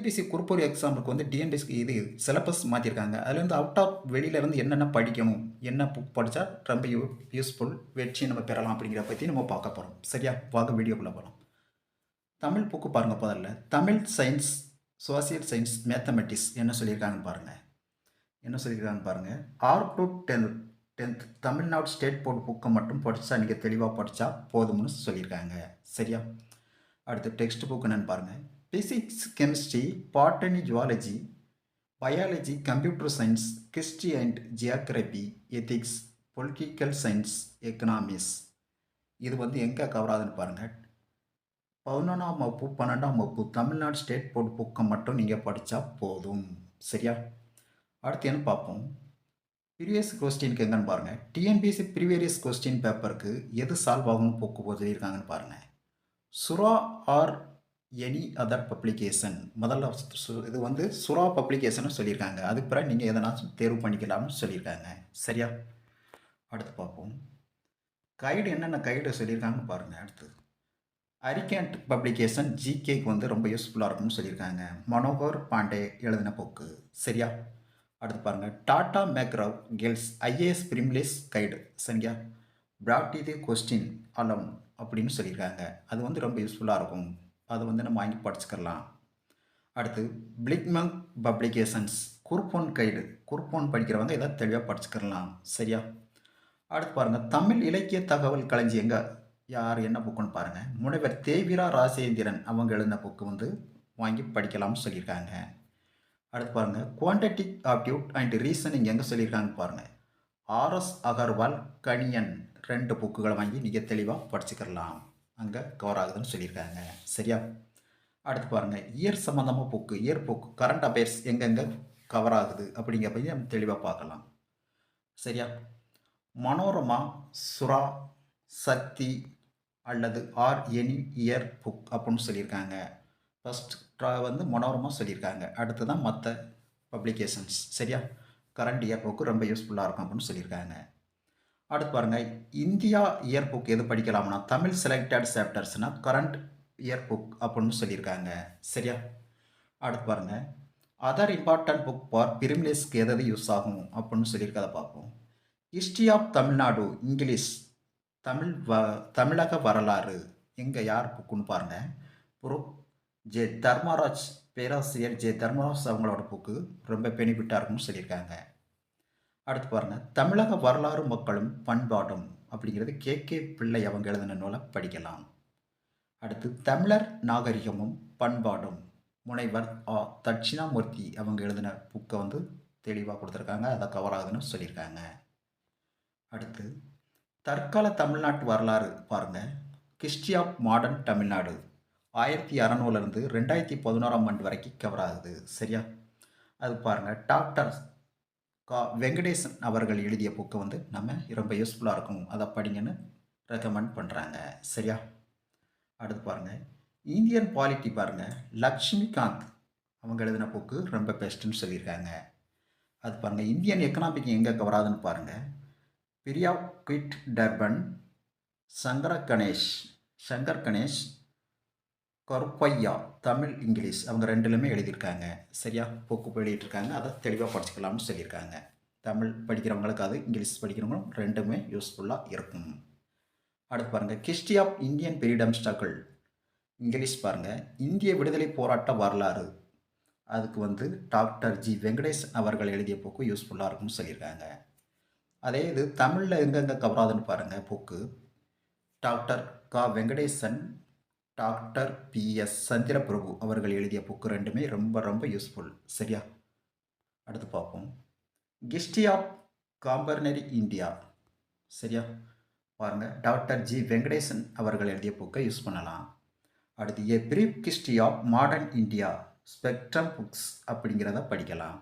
TNPSC group ஒரு எக்ஸாம்பிளுக்கு வந்து டிஎன்பிசிக்கு இது சிலபஸ் மாற்றிருக்காங்க அதுலேருந்து அவுட் ஆஃப் வெளியிலேருந்து என்னென்ன படிக்கணும் என்ன புக் படித்தா ரொம்ப யூ யூஸ்ஃபுல் வெற்றி நம்ம பெறலாம் அப்படிங்கிற பற்றி நம்ம பார்க்க போகிறோம் சரியா? வாங்க வீடியோக்குள்ளே போகலாம் தமிழ் புக்கு பாருங்கள் முதல்ல. Tamil science social science mathematics என்ன சொல்லியிருக்காங்கன்னு பாருங்கள் என்ன சொல்லியிருக்காங்கன்னு பாருங்கள் R to tenth tenth Tamil Nadu state board புக்கை மட்டும் படித்தா நீங்கள் தெளிவாக படித்தா போதும்னு சொல்லியிருக்காங்க. சரியா? அடுத்து டெக்ஸ்ட் புக் என்னென்னு பாருங்கள் physics chemistry botany zoology biology computer science history and geography ethics political science economics இது வந்து எங்கே கவர் ஆகுதுன்னு பாருங்கள் பதினொன்றாம் வகுப்பு பன்னெண்டாம் வகுப்பு தமிழ்நாடு ஸ்டேட் போர்டு புக்கை மட்டும் நீங்கள் படித்தா போதும். சரியா? அடுத்து என்ன பார்ப்போம்? ப்ரீவியஸ் கொஸ்டினுக்கு எங்கன்னு பாருங்கள் டிஎன்பிஎஸ்சி ப்ரீவியஸ் கொஸ்டின் பேப்பருக்கு எது சால்வ் ஆகும்னு போக்கு போதிருக்காங்கன்னு பாருங்கள் சுறா ஆர் எனி அதர் பப்ளிகேஷன் முதல்ல சு- இது வந்து சுறா பப்ளிகேஷன் சொல்லியிருக்காங்க. அதுக்கு பிறகு நீங்கள் எதனாச்சும் தேர்வு பண்ணிக்கலாம்னு சொல்லியிருக்காங்க. சரியா? அடுத்து பார்ப்போம். கைடு என்னென்ன கைடு சொல்லியிருக்காங்கன்னு பாருங்கள் அடுத்து அரிகேண்ட் பப்ளிகேஷன் ஜிகேக்கு வந்து ரொம்ப யூஸ்ஃபுல்லாக இருக்கும்னு சொல்லியிருக்காங்க. மனோகர் பாண்டே எழுதின போக்கு. சரியா? அடுத்து பாருங்கள் Tata McGraw girls IAS prelims guide சரியா? பிராட் இது கொஸ்டின் அலோன் அப்படின்னு சொல்லியிருக்காங்க. அது வந்து ரொம்ப யூஸ்ஃபுல்லாக இருக்கும். அதை வந்து நம்ம வாங்கி படிச்சுக்கலாம் அடுத்து பிளிக்மங் பப்ளிகேஷன்ஸ் குர்போன் கைடு. குர்போன் படிக்கிறவங்க இதை தெளிவாக படிச்சுக்கலாம் சரியா? அடுத்து பாருங்கள் தமிழ் இலக்கிய தகவல் களஞ்சியங்க யார் என்ன புக்குன்னு பாருங்கள் முனைவர் தேவிரா ராசேந்திரன் அவங்க எழுந்த புக்கு வந்து வாங்கி படிக்கலாம்னு சொல்லியிருக்காங்க. அடுத்து பாருங்கள் குவான்டிட்டி ஆப்டியூட் அண்ட் ரீசனிங் எங்கே சொல்லியிருக்காங்கன்னு பாருங்கள் ஆர்எஸ் அகர்வால் கணியன் ரெண்டு புக்குகளை வாங்கி நீங்கள் தெளிவாக படிச்சுக்கலாம் அங்கே கவர் ஆகுதுன்னு சொல்லியிருக்காங்க. சரியா? அடுத்து பாருங்கள் இயர் சம்மந்தமாக book year book current affairs எங்கெங்கே கவர் ஆகுது அப்படிங்கிற பற்றி நம்ம தெளிவாக பார்க்கலாம். சரியா? மனோரமா சுறா சக்தி அல்லது ஆர் எனி இயர் புக் அப்படின்னு சொல்லியிருக்காங்க. ஃபஸ்ட் வந்து மனோரமாக சொல்லியிருக்காங்க. அடுத்து தான் மற்ற பப்ளிகேஷன்ஸ் சரியா? கரண்ட் இயர் புக்கு ரொம்ப யூஸ்ஃபுல்லாக இருக்கும் அப்படின்னு சொல்லியிருக்காங்க. அடுத்து பாருங்கள் இந்தியா இயர் புக் எது படிக்கலாம்னா தமிழ் செலக்டட் சாப்டர்ஸ்னால் கரண்ட் இயர் புக் அப்படின்னு சொல்லியிருக்காங்க. சரியா? அடுத்து பாருங்கள் அதர் இம்பார்ட்டன்ட் புக் ஃபார் பிரிமிலேஸ்க்கு எதாவது யூஸ் ஆகும் அப்படின்னு சொல்லியிருக்கதை பார்ப்போம். History of Tamil Nadu English Tamil வ தமிழக வரலாறு எங்கே யார் புக்குன்னு பாருங்கள் ப்ரோ ஜே தர்மராஜ் பேராசிரியர் ஜே தர்மராஜ் அவங்களோட புக்கு ரொம்ப பெனிஃபிட்டாக இருக்கும்னு சொல்லியிருக்காங்க. அடுத்து பாருங்கள் தமிழக வரலாறு மக்களும் பண்பாடும் அப்படிங்கிறது கே. கே. பிள்ளை அவங்க எழுதின நூலை படிக்கலாம். அடுத்து தமிழர் நாகரிகமும் பண்பாடும். முனைவர் ஆ. தட்சிணாமூர்த்தி அவங்க எழுதின புக்கை வந்து தெளிவாக கொடுத்துருக்காங்க. அதை கவர் ஆகுதுன்னு சொல்லியிருக்காங்க. அடுத்து தற்கால தமிழ்நாட்டு வரலாறு பாருங்கள் ஹிஸ்ட்ரி ஆஃப் மாடர்ன் தமிழ்நாடு ஆயிரத்தி அறநூறுலேருந்து ரெண்டாயிரத்தி பதினோராம் ஆண்டு வரைக்கும் கவர் ஆகுது. சரியா? அது பாருங்கள் டாக்டர் கா வெங்கடேசன் அவர்கள் எழுதிய புக்கு வந்து நம்ம ரொம்ப யூஸ்ஃபுல்லாக இருக்கும். அதை படிங்கன்னு ரெக்கமெண்ட் பண்ணுறாங்க சரியா? அடுத்து பாருங்கள் இந்தியன் பாலிட்டி பாருங்கள் லக்ஷ்மிகாந்த் அவங்க எழுதின புக்கு ரொம்ப பெஸ்ட்டுன்னு சொல்லியிருக்காங்க. அது பாருங்கள் இந்தியன் எக்கனாமிக் எங்கே கவராதுன்னு பாருங்கள் பிரியா குவிட் டர்பன் சங்கர கணேஷ் சங்கர் கணேஷ் கருப்பையா தமிழ் இங்கிலீஷ் அவங்க ரெண்டுலையுமே எழுதியிருக்காங்க. சரியா? புக்கு வெளியிட்டிருக்காங்க அதை தெளிவாக படிச்சுக்கலாம்னு சொல்லியிருக்காங்க. தமிழ் படிக்கிறவங்களுக்கு அது இங்கிலீஷ் படிக்கிறவங்களும் ரெண்டுமே யூஸ்ஃபுல்லாக இருக்கும். அடுத்து பாருங்கள் history of Indian freedom struggle English பாருங்கள் இந்திய விடுதலை போராட்ட வரலாறு. அதுக்கு வந்து டாக்டர் ஜி. வெங்கடேஷ் அவர்கள் எழுதிய போக்கு யூஸ்ஃபுல்லாக இருக்கும்னு சொல்லியிருக்காங்க. அதே இது தமிழில் எங்கெங்கே கவராதுன்னு பாருங்கள் புக்கு. டாக்டர் கா. Venkatesan doctor P S Chandraprabhu அவர்கள் எழுதிய புக்கு ரெண்டுமே ரொம்ப ரொம்ப யூஸ்ஃபுல் சரியா? அடுத்து பார்ப்போம். கிஸ்டி ஆஃப் காம்பர்னரி இந்தியா சரியா? பாருங்கள் டாக்டர் ஜி வெங்கடேசன் அவர்கள் எழுதிய புக்கை யூஸ் பண்ணலாம். அடுத்து a brief கிஸ்டி of modern India Spectrum books அப்படிங்கிறத படிக்கலாம்.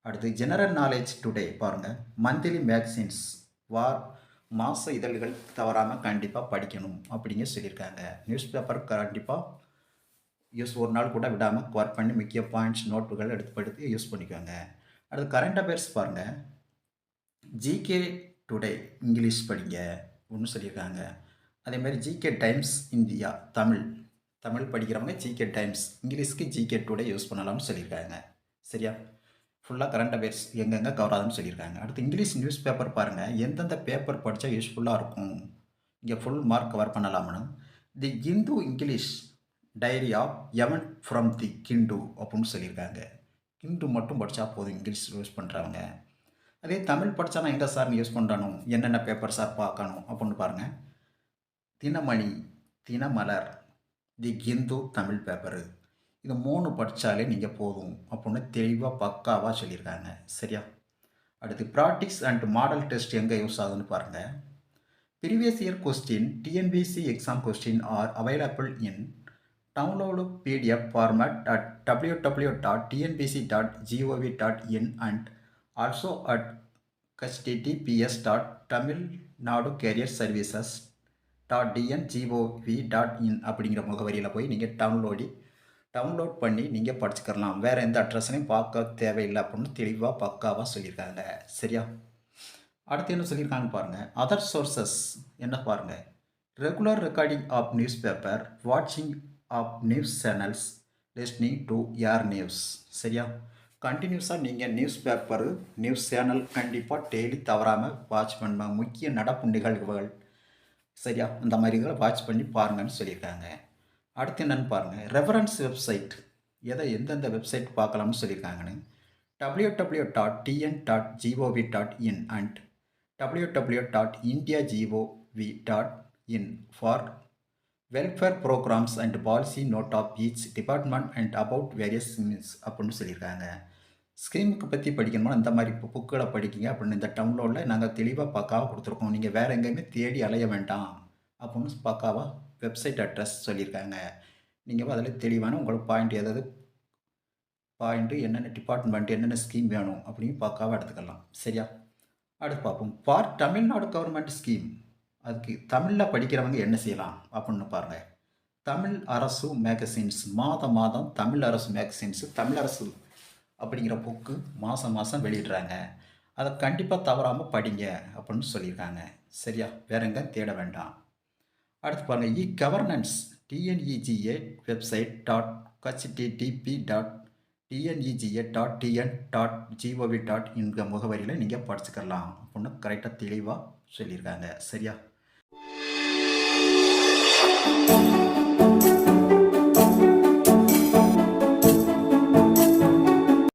அடுத்து ஜெனரல் நாலேஜ் டுடே பாருங்கள் மந்த்லி மேக்சின்ஸ் வார் மாத இதழ்கள் தவறாமல் கண்டிப்பாக படிக்கணும் அப்படிங்க சொல்லியிருக்காங்க. நியூஸ் பேப்பர் கண்டிப்பாக யூஸ் ஒரு நாள் கூட விடாமல் ஒர்க் பண்ணி முக்கிய பாயிண்ட்ஸ் நோட்டுகள் எடுத்து படுத்து யூஸ் பண்ணிக்கோங்க அடுத்து கரண்ட் அஃபேர்ஸ் பாருங்கள் ஜிகே டுடே இங்கிலீஷ் படிங்க ஒன்று சொல்லியிருக்காங்க. அதேமாதிரி GK Times India Tamil Tamil படிக்கிறவங்க ஜிகே டைம்ஸ் இங்கிலீஷ்க்கு ஜிகே டுடே யூஸ் பண்ணலாம்னு சொல்லியிருக்காங்க. சரியா? ஃபுல்லாக கரண்ட் அஃபேர்ஸ் எங்கெங்கே கவர் ஆகுதுன்னு சொல்லியிருக்காங்க. அடுத்து இங்கிலீஷ் நியூஸ் பேப்பர் பாருங்கள் எந்தெந்த பேப்பர் படித்தா யூஸ்ஃபுல்லாக இருக்கும்? இங்கே ஃபுல் மார்க் கவர் பண்ணலாம்னு the Hindu English diary of எவன் ஃப்ரம் தி கிண்டு அப்படின்னு சொல்லியிருக்காங்க. கிண்டு மட்டும் படித்தா போதும் இங்கிலீஷ் யூஸ் பண்ணுறவங்க அதே தமிழ் படித்தா நான் எங்கே சார் யூஸ் பண்ணுறானோ என்னென்ன பேப்பர் சார் பார்க்கணும்? அப்படின்னு பாருங்கள் தினமணி தினமலர் தி இந்து தமிழ் பேப்பரு இது மூணு படித்தாலே நீங்கள் போதும் அப்படின்னு தெளிவாக பக்காவாக சொல்லியிருக்காங்க. சரியா? அடுத்து ப்ராக்டிக்ஸ் அண்ட் மாடல் டெஸ்ட் எங்கே யூஸ் ஆகுதுன்னு பாருங்கள் previous year question TNPSC exam question are available in download PDF format at W W dot TNPSC dot GOV dot in and also at HTTPS dot Tamil Nadu career services dot TNGOV dot in அப்படிங்கிற முகவரியில் போய் நீங்கள் டவுன்லோடி download பண்ணி நீங்கள் படிச்சுக்கலாம் வேறு எந்த அட்ரஸ்லையும் பார்க்க தேவையில்லை அப்படின்னு தெளிவாக பக்காவாக சொல்லியிருக்காங்க. சரியா? அடுத்து என்ன சொல்லியிருக்காங்க பாருங்கள் அதர் சோர்சஸ் என்ன பாருங்கள் regular recording of news paper வாட்சிங் of news channels listening to யார் நியூஸ் சரியா? கண்டினியூஸாக நீங்கள் நியூஸ் பேப்பரு நியூஸ் சேனல் கண்டிப்பாக டெய்லி தவறாமல் வாட்ச் பண்ணுவாங்க முக்கிய நடப்பு நிகழ்வுகள். சரியா? இந்த மாதிரி வாட்ச் பண்ணி பாருங்கன்னு சொல்லியிருக்காங்க. அடுத்து என்னென்னு பாருங்கள் ரெஃபரன்ஸ் வெப்சைட் எதை எந்தெந்த வெப்சைட் பார்க்கலாம்னு சொல்லியிருக்காங்கன்னு. W W dot TN dot GOV dot in and W W dot India GOV dot in for welfare programmes and policy note of each department and about various schemes அப்படின்னு சொல்லியிருக்காங்க. ஸ்கீமுக்கு பற்றி படிக்கணும்னா இந்த மாதிரி இப்போ புக்குகளை படிக்கிங்க அப்படின்னு இந்த டவுன்லோடில் நாங்கள் தெளிவாக பக்காவாக கொடுத்துருக்கோம். நீங்கள் வேறு எங்கேயுமே தேடி அலைய வேண்டாம். அப்படின்னு பக்காவாக வெப்சைட் அட்ரஸ் சொல்லியிருக்காங்க. நீங்கள் அதில் தெளிவான உங்களுக்கு பாயிண்ட் ஏதாவது பாயிண்ட்டு என்னென்ன டிபார்ட்மெண்ட் என்னென்ன ஸ்கீம் வேணும் அப்படின்னு பார்க்காம எடுத்துக்கலாம். சரியா? அடுத்து பார்ப்போம். ஃபார் தமிழ்நாடு கவர்மெண்ட் ஸ்கீம் அதுக்கு தமிழில் படிக்கிறவங்க என்ன செய்யலாம் அப்படின்னு பாருங்கள் தமிழ் அரசு மேகசின்ஸ் மாதம் மாதம் தமிழ் அரசு மேகசின்ஸ் தமிழ் அரசு அப்படிங்கிற புக்கு மாதம் மாதம் வெளியிடுறாங்க. அதை கண்டிப்பாக தவறாமல் படிங்க அப்படின்னு சொல்லியிருக்காங்க. சரியா? வேற எங்கே? தேட வேண்டாம். அடுத்து பாருங்கள் e governance TNEGA website dot HTTP dot TNEGA dot TN dot GOV dot என்கிற முகவரியில் நீங்கள் படிச்சுக்கலாம் அப்படின்னு கரெக்டாக தெளிவாக சொல்லியிருக்காங்க. சரியா?